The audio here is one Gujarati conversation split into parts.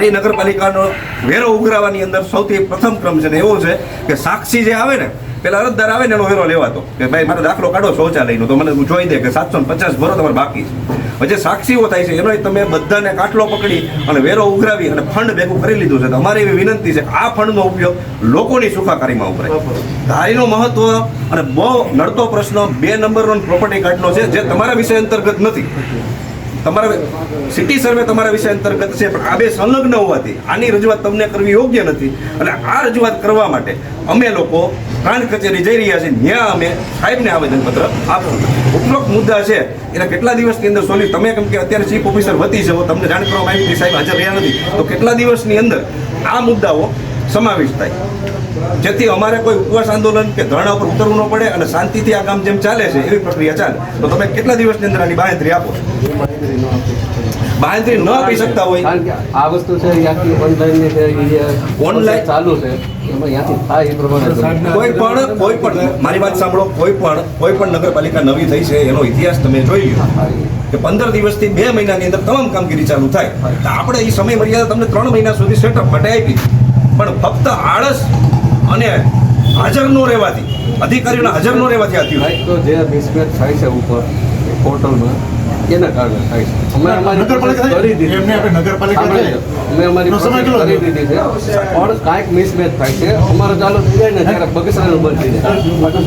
ધારી નગરપાલિકાનો વેરો ઉઘરાવાની અંદર સૌથી પ્રથમ ક્રમ છે ને એવો છે કે સાક્ષી જે આવે ને, પેલા અરજદાર આવે ને એનો વેરો લેવાતો. કે ભાઈ, મારો દાખલો કાઢો શૌચાલયનો. તો મને જોઈ દે કે સાતસો પચાસ ભરો તમારે બાકી છે. જે સાક્ષીઓ થાય છે એનો તમે બધાને કાટલો પકડી અને વેરો ઉઘરાવી અને ફંડ ભેગું કરી લીધું છે. તો અમારી એવી વિનંતી છે કે આ ફંડનો ઉપયોગ લોકોની સુખાકારીમાં ઉભરાય ધારીનું મહત્વ અને બહુ નડતો પ્રશ્ન બે નંબરનો પ્રોપર્ટી કાર્ડનો છે, જે તમારા વિષય અંતર્ગત નથી. તમારા સિટી સર્વે તમારા વિષય અંતર્ગત છે, પણ આ બે સંલગ્ન હોવાથી આની રજૂઆત તમને કરવી યોગ્ય નથી. અને આ રજૂઆત કરવા માટે અમે લોકો પ્રાંત કચેરી જઈ રહ્યા છીએ ત્યાં અમે સાહેબને આવેદનપત્ર આપ્યું ઉપરોક્ત મુદ્દા છે, એના કેટલા દિવસની અંદર સોલ્યુ? તમે કેમ કે અત્યારે ચીફ ઓફિસર વતી છો, તમને જાણ કરવામાં આવી સાહેબ હાજર રહ્યા નથી. તો કેટલા દિવસની અંદર આ મુદ્દાઓ સમાવિષ્ટ થાય? જેથી અમારે કોઈ ઉપવાસ આંદોલન કે ધરણા ઉપર ઉતરવું ન પડે અને શાંતિથી આ કામ જેમ ચાલે છે એવી પ્રક્રિયા ચાલે. તો તમે કેટલા દિવસની અંદર આની બાહેંધરી આપો? બાહેંધરી ન આપી શકતા હોય. આ વસ્તુ છે ઓનલાઈન છે ચાલુ છે કોઈ પણ કોઈ પણ મારી વાત સાંભળો કોઈ પણ કોઈ પણ નગરપાલિકા નવી થઈ છે એનો ઇતિહાસ તમે જોઈ લો કે પંદર દિવસથી બે મહિનાની અંદર તમામ કામગીરી ચાલુ થાય. આપણે એ સમય મર્યાદા તમને ત્રણ મહિના સુધી સેટઅપ માટે આપી. પણ ફક્ત આળસ અને હાજર ન રહેવાથી અધિકારીઓના હાજર ન રહેવાથી આ હોય તો જે મિસમેચ થાય છે ઉપર પોર્ટલમાં એના કારણે થાય છે. અમે અમારી નગરપાલિકા કરી દીધી. એમને આપણે નગરપાલિકા અમે અમારી સમય કેટલો કરી દીધી છે. પણ કાંઈક મિસમેચ થાય છે. અમારો ચાલુ થઈ જાય ને ત્યારે બગસરાનું બંધ થઈ જાય.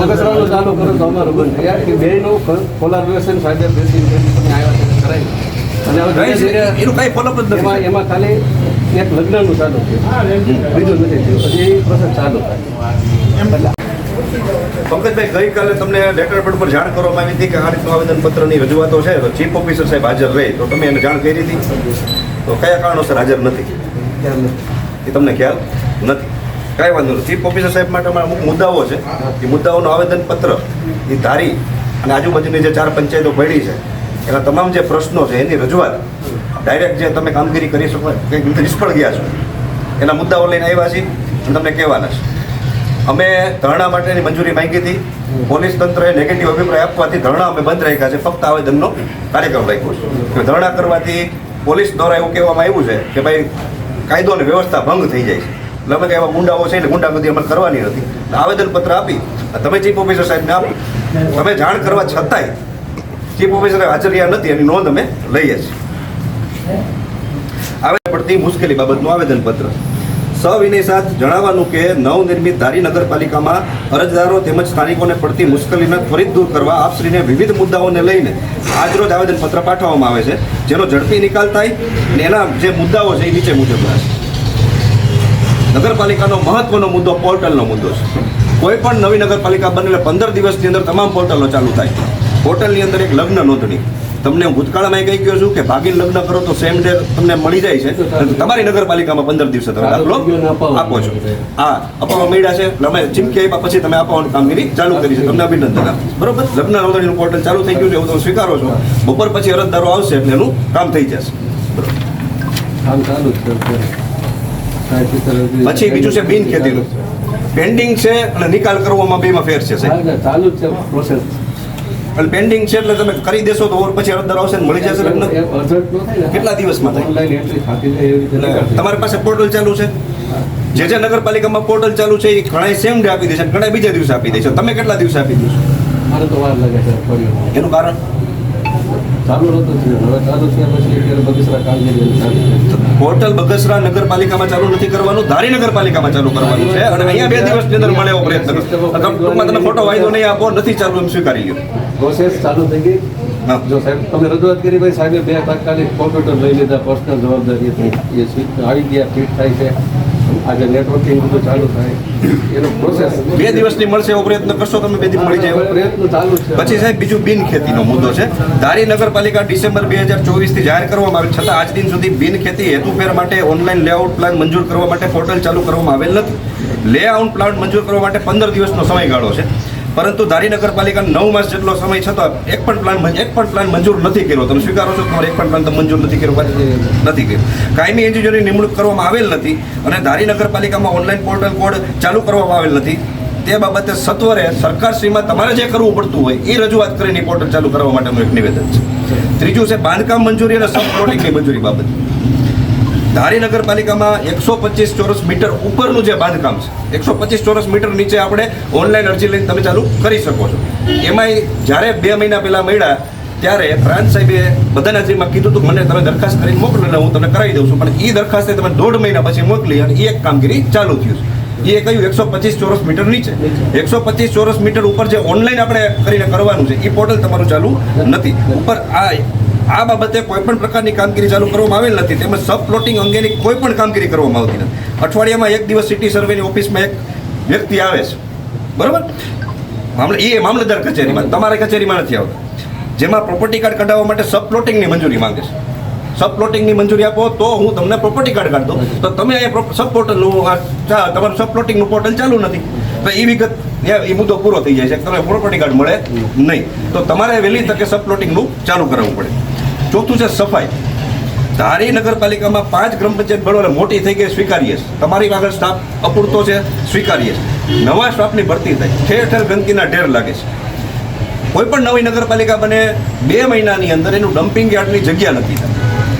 બગસરાનું ચાલુ કરો તો અમારું બંધ થઈ જાય. એ બેયનું કોલાબોરેશન સાથે બેસીને આવ્યા છે કરાવી અને એનું કાંઈ ફોલોઅપ જ નથી એમાં ખાલી એક લગ્નનું ચાલુ થયું. બીજું નથી થયું. હજી એ પ્રોસેસ ચાલુ થાય. પંકજભાઈ ગઈકાલે તમને લેટર પેડ પર જાણ કરવામાં આવી હતી કે આ રીતનું આવેદનપત્રની રજૂઆતો છે તો ચીફ ઓફિસર સાહેબ હાજર રહે તો તમે એને જાણ કરી હતી? તો કયા કારણોસર હાજર નથી? એ તમને ખ્યાલ નથી? કાંઈ વાંધો નથી ચીફ ઓફિસર સાહેબ માટે અમારા અમુક મુદ્દાઓ છે. એ મુદ્દાઓનું આવેદનપત્ર એ ધારી અને આજુબાજુની જે ચાર પંચાયતો પડી છે એના તમામ જે પ્રશ્નો છે એની રજૂઆત ડાયરેક્ટ જે તમે કામગીરી કરી શકો, કંઈક નિષ્ફળ ગયા છો, એના મુદ્દાઓ લઈને આવ્યા છીએ અને તમને કહેવાના છે. અમે ધરણા માટેની મંજૂરી માંગી હતી. પોલીસ તંત્રએ નેગેટિવ અભિપ્રાય આપવાથી ધરણા અમે બંધ રાખ્યા છે. ફક્ત આવેદનનો કાર્યક્રમ રાખ્યો છે. ધરણા કરવાથી પોલીસ દ્વારા એવું કહેવામાં આવ્યું છે કે ભાઈ કાયદો અને વ્યવસ્થા ભંગ થઈ જાય છે. એટલે અમે એવા ગુંડાઓ છે એટલે ગુંડાગર્દી અમલ કરવાની નથી. આવેદનપત્ર આપી તમે ચીફ ઓફિસર સાહેબને આપો. તમે જાણ કરવા છતાંય ચીફ ઓફિસરે હાજર નથી, એની નોંધ અમે લઈએ છીએ. પડતી મુશ્કેલી બાબતનું આવેદનપત્ર. સવિનય સાથ જણાવવાનું કે નવનિર્મિત ધારી નગરપાલિકામાં અરજદારો તેમજ સ્થાનિકોને પડતી મુશ્કેલીને ત્વરિત દૂર કરવા આપશ્રીને વિવિધ મુદ્દાઓને લઈને આજરોજ આવેદનપત્ર પાઠવવામાં આવે છે. જેનો ઝડપી નિકાલ થાય અને એના જે મુદ્દાઓ છે એ નીચે મુજબના છે. નગરપાલિકાનો મહત્વનો મુદ્દો પોર્ટલનો મુદ્દો છે. કોઈ પણ નવી નગરપાલિકા બને પંદર દિવસની અંદર તમામ પોર્ટલો ચાલુ થાય. પોર્ટલની અંદર એક લગ્ન નોંધણી. તમને ભૂતકાળમાં કહી ગયો છું કે ભાગીને લગ્ન કરો તો સેમ ડે તમને મળી જાય છે. તમારી નગરપાલિકામાં પંદર દિવસે તમે દાખલો આપો. છો. હા અપાવવા મળ્યા છે. એટલે અમે ચીમકી આપ્યા પછી તમે અપાવવાની કામગીરી ચાલુ કરી છે. તમને અભિનંદન આપું બરોબર? લગ્ન નોંધણીનું પોર્ટલ ચાલુ થઈ ગયું છે એવું તમે સ્વીકારો છો. બપોર પછી અરજદારો આવશે એટલે એનું કામ થઈ જશે. કામ ચાલુ પછી બીજું છે બિન ખેતીનું પેન્ડિંગ છે અને નિકાલ કરવામાં બેમાં ફેર છે સાહેબ. ચાલુ છે પ્રોસેસ એટલે પેન્ડિંગ છે એટલે તમે કરી દેશો તો ઓર પછી અરજદાર આવશે ને મળી જશે કેટલા દિવસમાં થાય? તમારી પાસે પોર્ટલ ચાલુ છે? જે જે નગરપાલિકામાં પોર્ટલ ચાલુ છે એ ઘણા સેમ ડે આપી દેશે ઘણા બીજા દિવસે આપી દેશે તમે કેટલા દિવસે આપી દેશો મારે તો વાર લાગે છે એનું કારણ? ચાલુ નહોતું થયું. હવે ચાલુ થયા પછી અત્યારે બગીચરા કામગીરી ચાલુ પોર્ટલ બગસરા નગરપાલિકામાં ચાલુ નથી કરવાનું ધારી નગરપાલિકામાં ચાલુ કરવાનું છે. અને અહીંયા બે દિવસની અંદર મળે એવો પ્રયત્ન ટૂંકમાં તમે ખોટો વાયદો નહીં આપો નથી ચાલુ એમ સ્વીકારી ગયો પ્રોસેસ ચાલુ થઈ ગઈ. જો સાહેબ તમે રજૂઆત કરી ભાઈ સાહેબે બે તાત્કાલિક કોમ્પ્યુટર લઈ લીધા પર્સનલ જવાબદારી હતી. એ આવી ગયા ફિટ થાય છે. આજે નેટવર્કિંગ બધું ચાલુ થાય. એનો પ્રોસેસ બે દિવસની મળશે એવો પ્રયત્ન કરશો તમે? બે દિવસ મળી જાય પ્રયત્ન ચાલુ છે. પછી સાહેબ બીજું બિન ખેતીનો મુદ્દો છે. ધારી નગરપાલિકા ડિસેમ્બર બે હજાર ચોવીસથી જાહેર કરવામાં આવી છતાં આજ દિન સુધી બિન ખેતી હેતુફેર માટે ઓનલાઈન લેઆઉટ પ્લાન મંજૂર કરવા માટે પોર્ટલ ચાલુ કરવામાં આવેલ નથી. લેઆઉટ પ્લાન મંજૂર કરવા માટે પંદર દિવસનો સમયગાળો છે. પરંતુ ધારી નગરપાલિકા નવ માસ જેટલો સમય છતાં એક પણ પ્લાન એક પણ પ્લાન મંજૂર નથી કર્યો. તમે સ્વીકારો છો તમારે એક પણ પ્લાન મંજૂર નથી કર્યો? નથી કર્યો કાયમી એન્જિનિયરની નિમણૂક કરવામાં આવેલ નથી અને ધારી નગરપાલિકામાં ઓનલાઈન પોર્ટલ કોડ ચાલુ કરવામાં આવેલ નથી. તે બાબતે સત્વરે સરકારશ્રીમાં તમારે જે કરવું પડતું હોય એ રજૂઆત કરીને પોર્ટલ ચાલુ કરવા માટેનું એક નિવેદન છે. ત્રીજું છે, બાંધકામ મંજૂરી અને સબ પ્લોટિંગની મંજૂરી બાબત. ધારી નગરપાલિકામાં એકસો પચીસ ચોરસ મીટર ઉપરનું જે બાંધકામ છે, એકસો પચીસ ચોરસ મીટર નીચે આપણે ઓનલાઈન અરજી લઈને તમે ચાલુ કરી શકો છો. એમાંય જ્યારે બે મહિના પહેલાં મળ્યા, ત્યારે પ્રાંત સાહેબે બધાના હાજરીમાં કીધું હતું, મને તમે દરખાસ્ત કરીને મોકલો, એટલે હું તમને કરાવી દઉં છું. પણ એ દરખાસ્તે તમે દોઢ મહિના પછી મોકલી અને એક કામગીરી ચાલુ થયું છે. એ કહ્યું, એકસો પચીસ ચોરસ મીટર નીચે. એકસો પચીસ ચોરસ મીટર ઉપર જે ઓનલાઈન આપણે કરીને કરવાનું છે એ પોર્ટલ તમારું ચાલુ નથી. ઉપર આ આ બાબતે કોઈ પણ પ્રકારની કામગીરી ચાલુ કરવામાં આવેલ નથી. તેમજ સબ પ્લોટિંગ અંગેની કોઈ પણ કામગીરી કરવામાં આવતી નથી. અઠવાડિયામાં એક દિવસ સિટી સર્વેની ઓફિસમાં એક વ્યક્તિ આવે છે. બરાબર? મામલે એ મામલતદાર કચેરીમાં. તમારા કચેરીમાં નથી આવતા. જેમાં પ્રોપર્ટી કાર્ડ કઢાવવા માટે સબ પ્લોટિંગની મંજૂરી માંગે છે. સબ પ્લોટિંગની મંજૂરી આપો તો હું તમને પ્રોપર્ટી કાર્ડ કાઢ દઉં. તો તમે અહીંયા સબ પોર્ટલનું તમારું સબ પ્લોટિંગનું પોર્ટલ ચાલુ નથી. તો એ વિગત એ મુદ્દો પૂરો થઈ જાય છે. તમે પ્રોપર્ટી કાર્ડ મળે નહીં. તો તમારે વહેલી તકે સબ પ્લોટિંગનું ચાલુ કરાવવું પડે. ચોથું છે સફાઈ. ધારી નગરપાલિકામાં પાંચ ગ્રામ પંચાયત બળો મોટી થઈ ગઈ સ્વીકારીએ છે તમારી આગળ સ્ટાફ અપૂરતો છે સ્વીકારીએ છે નવા સ્ટાફની ભરતી થાય. ઠેર ઠેર ગંદકીના ઢેર લાગે છે. કોઈ પણ નવી નગરપાલિકા બને બે મહિનાની અંદર એનું ડમ્પિંગ યાર્ડની જગ્યા નથી થતી.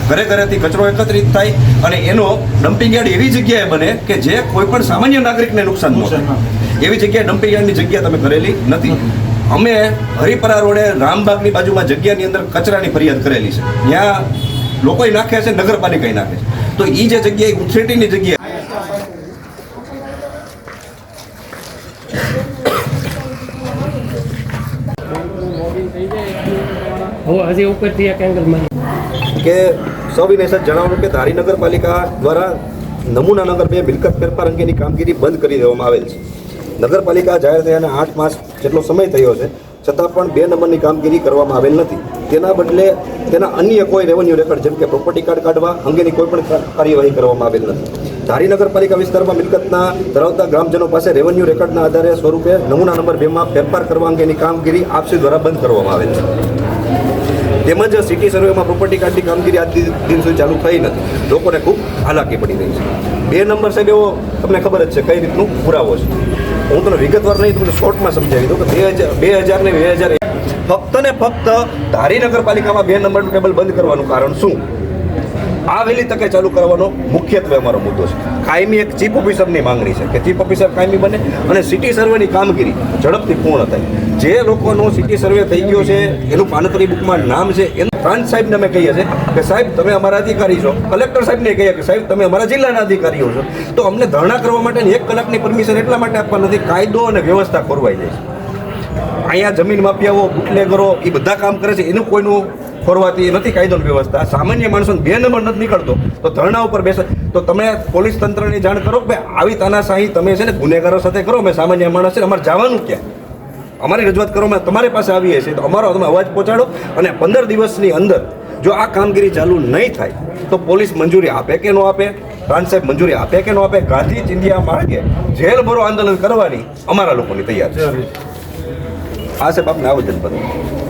ઘરે ઘરેથી કચરો એકત્રિત થાય અને એનો ડમ્પિંગ યાર્ડ એવી જગ્યાએ બને કે જે કોઈ પણ સામાન્ય નાગરિકને નુકસાન ન થાય. એવી જગ્યાએ ડમ્પિંગ યાર્ડની જગ્યા તમે કરેલી નથી. અમે હરિપરા રોડે રામબાગની બાજુમાં જગ્યાની અંદર કચરાની ફરિયાદ કરેલી છે. ત્યાં લોકોએ નાખે છે નગરપાલિકાએ નાખે છે. તો એ જે જગ્યાએ ઉથરેટીની જગ્યા. હવે હજી ઉપરથી એક એંગલ કે સૌ સર જણાવું કે ધારી નગરપાલિકા દ્વારા નમૂના નગર બે મિલકત ફેરફાર અંગેની કામગીરી બંધ કરી દેવામાં આવેલ છે. નગરપાલિકા જાહેર થયાને આઠ માસ જેટલો સમય થયો છે, છતાં પણ બે નંબરની કામગીરી કરવામાં આવેલ નથી. તેના બદલે તેના અન્ય કોઈ રેવન્યુ રેકર્ડ જેમ કે પ્રોપર્ટી કાર્ડ કાઢવા અંગેની કોઈ પણ કાર્યવાહી કરવામાં આવેલ નથી. ધારી નગરપાલિકા વિસ્તારમાં મિલકતના ધરાવતા ગ્રામજનો પાસે રેવન્યુ રેકર્ડના આધારે સ્વરૂપે નમૂના નંબર બેમાં ફેરફાર કરવા અંગેની કામગીરી આપસી દ્વારા બંધ કરવામાં આવેલ છે. તેમજ સિટી સર્વેમાં પ્રોપર્ટી કાર્ડની કામગીરી આજ દિન સુધી ચાલુ થઈ નથી. લોકોને ખૂબ હાલાકી પડી રહી છે. બે નંબર સાહેબ, એવો તમને ખબર જ છે કઈ રીતનું પુરાવો છે? હું તમને વિગતવાર નહીં તમને શોર્ટમાં સમજાવી દઉં કે બે હજાર બે હજાર ને બે હજાર ફક્ત ને ફક્ત ધારી નગરપાલિકામાં બે નંબરનું ટેબલ બંધ કરવાનું કારણ શું? આ વહેલી તકે ચાલુ કરવાનો મુખ્યત્વે અમારો મુદ્દો છે. કાયમી એક ચીફ ઓફિસરની માંગણી છે કે ચીફ ઓફિસર કાયમી બને અને સિટી સર્વેની કામગીરી ઝડપથી પૂર્ણ થાય. જે લોકોનો સિટી સર્વે થઈ ગયો છે, એનું પાનકરી બુકમાં નામ છે, એનું પ્રાંત સાહેબને અમે કહીએ છીએ કે સાહેબ, તમે અમારા અધિકારી છો. કલેક્ટર સાહેબને કહીએ કે સાહેબ, તમે અમારા જિલ્લાના અધિકારીઓ છો. તો અમને ધરણા કરવા માટેની એક કલાકની પરમિશન એટલા માટે આપવા નથી, કાયદો અને વ્યવસ્થા ખોરવાઈ જાય છે. અહીંયા જમીન માફિયાઓ, બુટલેગરો એ બધા કામ કરે છે. એનું કોઈનું ખોરવાતી નથી કાયદોની વ્યવસ્થા. સામાન્ય માણસોને બે નંબર નથી નીકળતો. તો ધરણા ઉપર બેસે. તો તમે પોલીસ તંત્રની જાણ કરો કે આવી તાનાશાહી તમે છે ને ગુનેગારો સાથે કરો. મેં સામાન્ય માણસ છે અમારે જવાનું ક્યાં? અમારી રજૂઆત કરો. અમે તમારી પાસે આવીએ છીએ. તો અમારો તમે અવાજ પહોંચાડો અને પંદર દિવસની અંદર જો આ કામગીરી ચાલુ નહીં થાય તો પોલીસ મંજૂરી આપે કે ન આપે? પ્રાંત સાહેબ મંજૂરી આપે કે ન આપે? ગાંધી ચિંધિયા માર્ગે જેલ ભરો આંદોલન કરવાની અમારા લોકોની તૈયાર છે. આ સાહેબ આપને આવેદન પત્ર.